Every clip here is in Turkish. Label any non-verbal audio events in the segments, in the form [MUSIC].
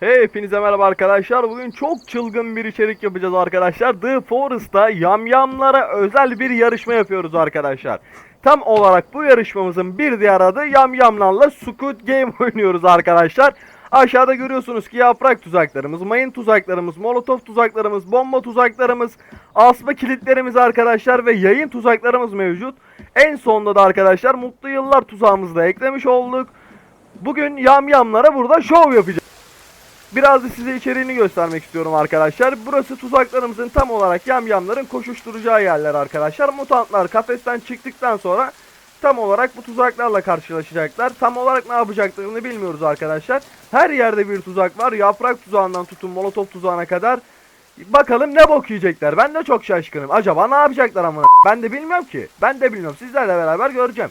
Hey hepinize merhaba arkadaşlar. Bugün çok çılgın bir içerik yapacağız arkadaşlar. The Forest'ta yamyamlara özel bir yarışma yapıyoruz arkadaşlar. Tam olarak bu yarışmamızın bir diğer adı yamyamlarla Squid Game [LAUGHS] oynuyoruz arkadaşlar. Aşağıda görüyorsunuz ki yaprak tuzaklarımız, mayın tuzaklarımız, molotof tuzaklarımız, bomba tuzaklarımız, asma kilitlerimiz arkadaşlar ve yayın tuzaklarımız mevcut. En sonunda da arkadaşlar mutlu yıllar tuzağımızı da eklemiş olduk. Bugün yamyamlara burada şov yapacağız. Biraz da size içeriğini göstermek istiyorum arkadaşlar. Burası tuzaklarımızın tam olarak yamyamların koşuşturacağı yerler arkadaşlar. Mutantlar kafesten çıktıktan sonra tam olarak bu tuzaklarla karşılaşacaklar. Tam olarak ne yapacaklarını bilmiyoruz arkadaşlar. Her yerde bir tuzak var. Yaprak tuzağından tutun molotof tuzağına kadar. Bakalım ne bok yiyecekler. Ben de çok şaşkınım. Acaba ne yapacaklar amına? Ben de bilmiyorum ki. Ben de bilmiyorum. Sizlerle beraber göreceğim.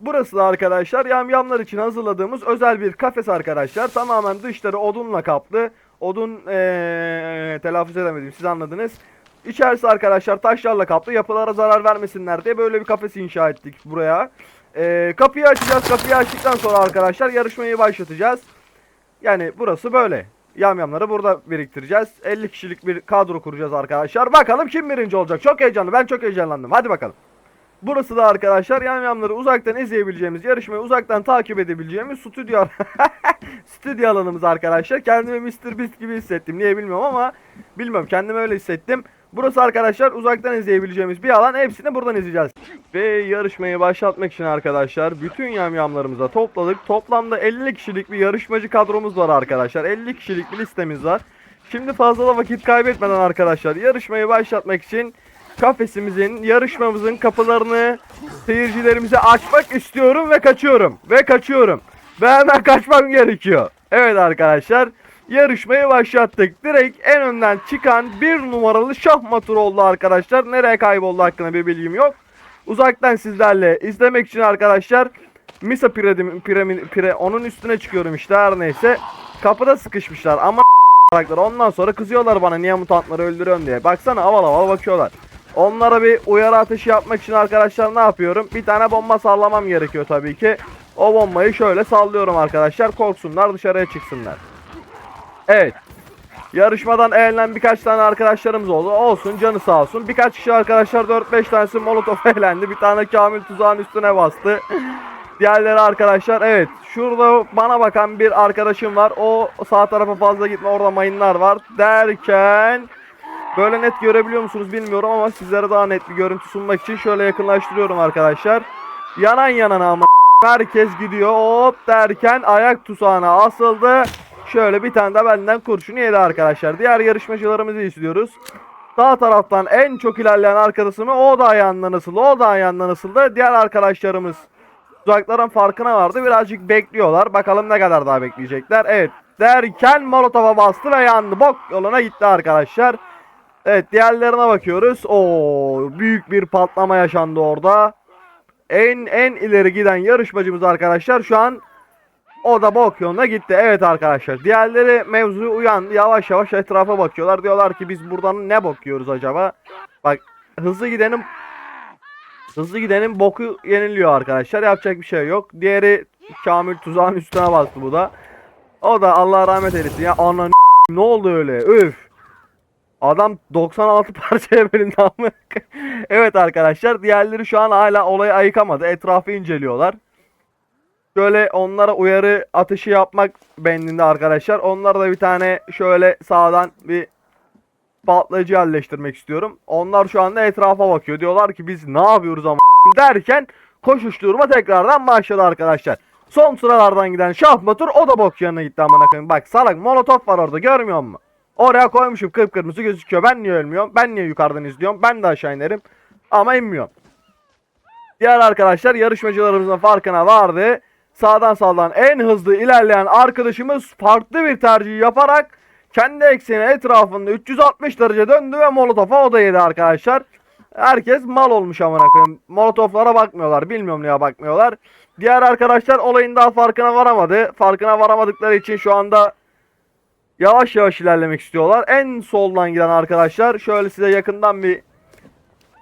Burası da arkadaşlar yamyamlar için hazırladığımız özel bir kafes arkadaşlar. Tamamen dışları odunla kaplı. Odun ee, telaffuz edemedim siz anladınız. İçerisi arkadaşlar taşlarla kaplı. Yapılara zarar vermesinler diye böyle bir kafes inşa ettik buraya. Eee, kapıyı açacağız. Kapıyı açtıktan sonra arkadaşlar yarışmayı başlatacağız. Yani burası böyle. Yamyamları burada biriktireceğiz. 50 kişilik bir kadro kuracağız arkadaşlar. Bakalım kim birinci olacak. Çok heyecanlı. Ben çok heyecanlandım. Hadi bakalım. Burası da arkadaşlar yamyamları uzaktan izleyebileceğimiz, yarışmayı uzaktan takip edebileceğimiz stüdyo [LAUGHS] stüdyo alanımız arkadaşlar. Kendimi Mr. Beast gibi hissettim. Niye bilmiyorum ama bilmiyorum kendimi öyle hissettim. Burası arkadaşlar uzaktan izleyebileceğimiz bir alan. Hepsini buradan izleyeceğiz. Ve yarışmayı başlatmak için arkadaşlar bütün yamyamlarımıza topladık. Toplamda 50 kişilik bir yarışmacı kadromuz var arkadaşlar. 50 kişilik bir listemiz var. Şimdi fazla da vakit kaybetmeden arkadaşlar yarışmayı başlatmak için kafesimizin, yarışmamızın kapılarını seyircilerimize açmak istiyorum ve kaçıyorum. Ve kaçıyorum. Ve hemen kaçmam gerekiyor. Evet arkadaşlar yarışmayı başlattık. Direkt en önden çıkan bir numaralı şahmatur oldu arkadaşlar. Nereye kayboldu hakkında bir bilgim yok. Uzaktan sizlerle izlemek için arkadaşlar Misa piramidi, piramidi, pire, onun üstüne çıkıyorum işte her neyse. Kapıda sıkışmışlar ama Ondan sonra kızıyorlar bana niye mutantları öldürüyorsun diye. Baksana aval aval bakıyorlar. Onlara bir uyarı ateşi yapmak için arkadaşlar ne yapıyorum? Bir tane bomba sallamam gerekiyor tabii ki. O bombayı şöyle sallıyorum arkadaşlar. Korksunlar dışarıya çıksınlar. Evet. Yarışmadan eğlenen birkaç tane arkadaşlarımız oldu. Olsun canı sağ olsun. Birkaç kişi arkadaşlar 4-5 tanesi molotof [LAUGHS] eğlendi. Bir tane Kamil tuzağın üstüne bastı. Diğerleri arkadaşlar evet. Şurada bana bakan bir arkadaşım var. O sağ tarafa fazla gitme. Orada mayınlar var. Derken Böyle net görebiliyor musunuz bilmiyorum ama sizlere daha net bir görüntü sunmak için şöyle yakınlaştırıyorum arkadaşlar. Yanan yanana ama herkes gidiyor hop derken ayak tuzağına asıldı. Şöyle bir tane de benden kurşunu yedi arkadaşlar. Diğer yarışmacılarımızı izliyoruz. Sağ taraftan en çok ilerleyen arkadaşımı o da ayağından ısıldı. O da ayağından ısıldı. Diğer arkadaşlarımız tuzakların farkına vardı. Birazcık bekliyorlar. Bakalım ne kadar daha bekleyecekler. Evet derken Molotov'a bastı ve yandı. Bok yoluna gitti arkadaşlar. Evet diğerlerine bakıyoruz. Oo büyük bir patlama yaşandı orada. En en ileri giden yarışmacımız arkadaşlar şu an o da bok yoluna gitti. Evet arkadaşlar. Diğerleri mevzuyu uyandı. Yavaş yavaş etrafa bakıyorlar. Diyorlar ki biz buradan ne bakıyoruz acaba? Bak hızlı gidenin hızlı gidenin boku yeniliyor arkadaşlar. Yapacak bir şey yok. Diğeri Kamil tuzağın üstüne bastı bu da. O da Allah rahmet eylesin ya. Ana ne oldu öyle? Üf. Adam 96 [LAUGHS] parçaya bölündü ama. evet arkadaşlar diğerleri şu an hala olayı ayıkamadı. Etrafı inceliyorlar. Şöyle onlara uyarı atışı yapmak bendinde arkadaşlar. Onlara da bir tane şöyle sağdan bir patlayıcı yerleştirmek istiyorum. Onlar şu anda etrafa bakıyor. Diyorlar ki biz ne yapıyoruz ama [LAUGHS] derken koşuşturma tekrardan başladı arkadaşlar. Son sıralardan giden Şahmatur o da bok yanına gitti amına koyayım. Bak salak molotof var orada görmüyor musun? Oraya koymuşum kıpkırmızı gözüküyor. Ben niye ölmüyorum? Ben niye yukarıdan izliyorum? Ben de aşağı inerim. Ama inmiyorum. Diğer arkadaşlar yarışmacılarımızın farkına vardı. Sağdan sağdan en hızlı ilerleyen arkadaşımız farklı bir tercih yaparak kendi ekseni etrafında 360 derece döndü ve molotofa o da yedi arkadaşlar. Herkes mal olmuş amına koyayım. Molotoflara bakmıyorlar. Bilmiyorum niye bakmıyorlar. Diğer arkadaşlar olayın daha farkına varamadı. Farkına varamadıkları için şu anda yavaş yavaş ilerlemek istiyorlar. En soldan giden arkadaşlar şöyle size yakından bir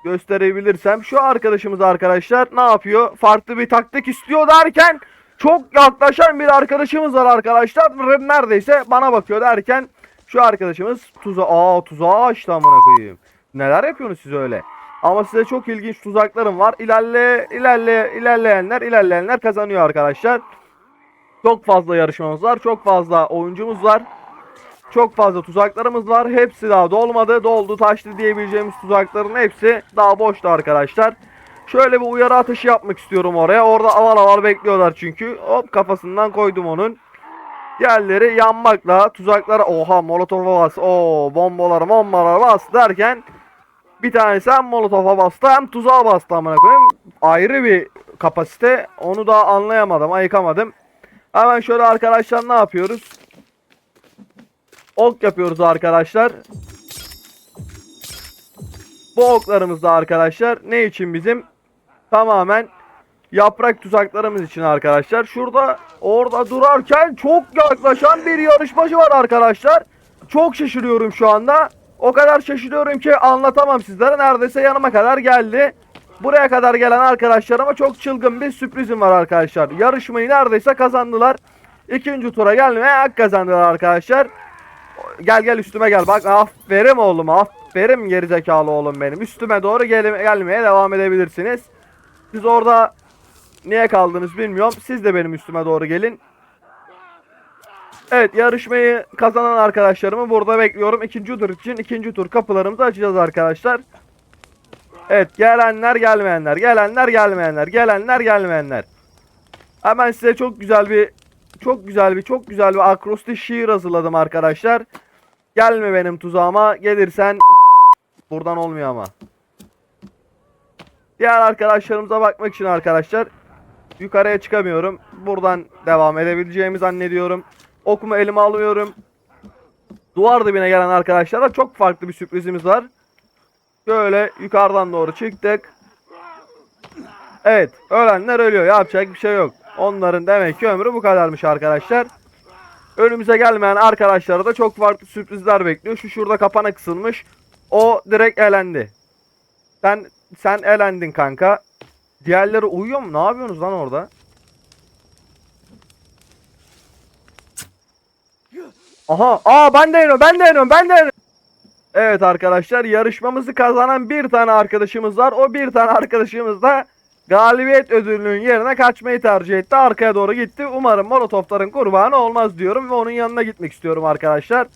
gösterebilirsem şu arkadaşımız arkadaşlar ne yapıyor? Farklı bir taktik istiyor derken çok yaklaşan bir arkadaşımız var arkadaşlar. Neredeyse bana bakıyor derken şu arkadaşımız tuza aa tuzağı açtı amına koyayım. Neler yapıyorsunuz siz öyle? Ama size çok ilginç tuzaklarım var. İlerle ilerle ilerleyenler ilerleyenler kazanıyor arkadaşlar. Çok fazla yarışmamız var. Çok fazla oyuncumuz var. Çok fazla tuzaklarımız var. Hepsi daha dolmadı. Doldu taştı diyebileceğimiz tuzakların hepsi daha boştu arkadaşlar. Şöyle bir uyarı atışı yapmak istiyorum oraya. Orada aval aval bekliyorlar çünkü. Hop kafasından koydum onun. Diğerleri yanmakla tuzaklara oha molotofa bas. Oo bombalara bombalara bas derken bir tanesi hem molotofa bastı hem tuzağa bastı amına koyayım. Ayrı bir kapasite. Onu daha anlayamadım, ayıkamadım. Hemen şöyle arkadaşlar ne yapıyoruz? Ok yapıyoruz arkadaşlar. Bu oklarımız da arkadaşlar ne için bizim? Tamamen yaprak tuzaklarımız için arkadaşlar. Şurada orada durarken çok yaklaşan bir yarışmacı var arkadaşlar. Çok şaşırıyorum şu anda. O kadar şaşırıyorum ki anlatamam sizlere. Neredeyse yanıma kadar geldi. Buraya kadar gelen arkadaşlarıma çok çılgın bir sürprizim var arkadaşlar. Yarışmayı neredeyse kazandılar. İkinci tura gelmeye hak kazandılar arkadaşlar. Gel gel üstüme gel. Bak aferin oğlum aferin gerizekalı oğlum benim. Üstüme doğru gel gelmeye devam edebilirsiniz. Siz orada niye kaldınız bilmiyorum. Siz de benim üstüme doğru gelin. Evet yarışmayı kazanan arkadaşlarımı burada bekliyorum. İkinci tur için ikinci tur kapılarımızı açacağız arkadaşlar. Evet gelenler gelmeyenler, gelenler gelmeyenler, gelenler gelmeyenler. Hemen size çok güzel bir çok güzel bir çok güzel bir akrostiş şiir hazırladım arkadaşlar. Gelme benim tuzağıma. Gelirsen [LAUGHS] buradan olmuyor ama. Diğer arkadaşlarımıza bakmak için arkadaşlar yukarıya çıkamıyorum. Buradan devam edebileceğimi zannediyorum. Okumu elime alıyorum. Duvar dibine gelen arkadaşlara çok farklı bir sürprizimiz var. Böyle yukarıdan doğru çıktık. Evet, ölenler ölüyor. Yapacak bir şey yok. Onların demek ki ömrü bu kadarmış arkadaşlar. Önümüze gelmeyen arkadaşlara da çok farklı sürprizler bekliyor. Şu şurada kapana kısılmış. O direkt elendi. Sen sen elendin kanka. Diğerleri uyuyor mu? Ne yapıyorsunuz lan orada? Aha, aa ben de yeniyorum, ben de yeniyorum, ben de yeniyorum. Evet arkadaşlar, yarışmamızı kazanan bir tane arkadaşımız var. O bir tane arkadaşımız da galibiyet ödülünün yerine kaçmayı tercih etti. Arkaya doğru gitti. Umarım molotofların kurbanı olmaz diyorum ve onun yanına gitmek istiyorum arkadaşlar.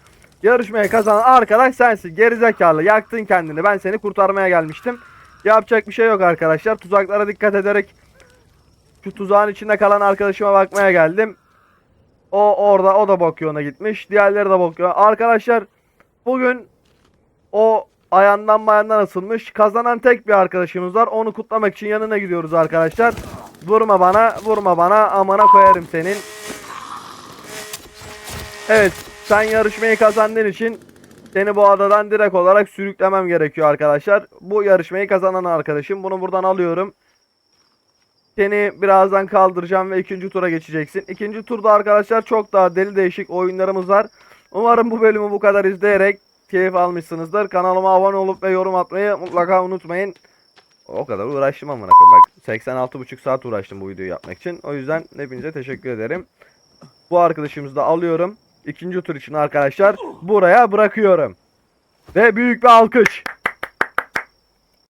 Yarışmayı kazanan arkadaş sensin. Gerizekalı. Yaktın kendini. Ben seni kurtarmaya gelmiştim. Yapacak bir şey yok arkadaşlar. Tuzaklara dikkat ederek şu tuzağın içinde kalan arkadaşıma bakmaya geldim. O orada o da bakıyor ona gitmiş. Diğerleri de bakıyor. Arkadaşlar bugün o ayağından bayandan asılmış. Kazanan tek bir arkadaşımız var. Onu kutlamak için yanına gidiyoruz arkadaşlar. Vurma bana, vurma bana. Amana koyarım senin. Evet, sen yarışmayı kazandığın için seni bu adadan direkt olarak sürüklemem gerekiyor arkadaşlar. Bu yarışmayı kazanan arkadaşım. Bunu buradan alıyorum. Seni birazdan kaldıracağım ve ikinci tura geçeceksin. İkinci turda arkadaşlar çok daha deli değişik oyunlarımız var. Umarım bu bölümü bu kadar izleyerek keyif almışsınızdır. Kanalıma abone olup ve yorum atmayı mutlaka unutmayın. O kadar uğraştım koyayım. Bak 86,5 saat uğraştım bu videoyu yapmak için. O yüzden hepinize teşekkür ederim. Bu arkadaşımızı da alıyorum. İkinci tur için arkadaşlar buraya bırakıyorum. Ve büyük bir alkış.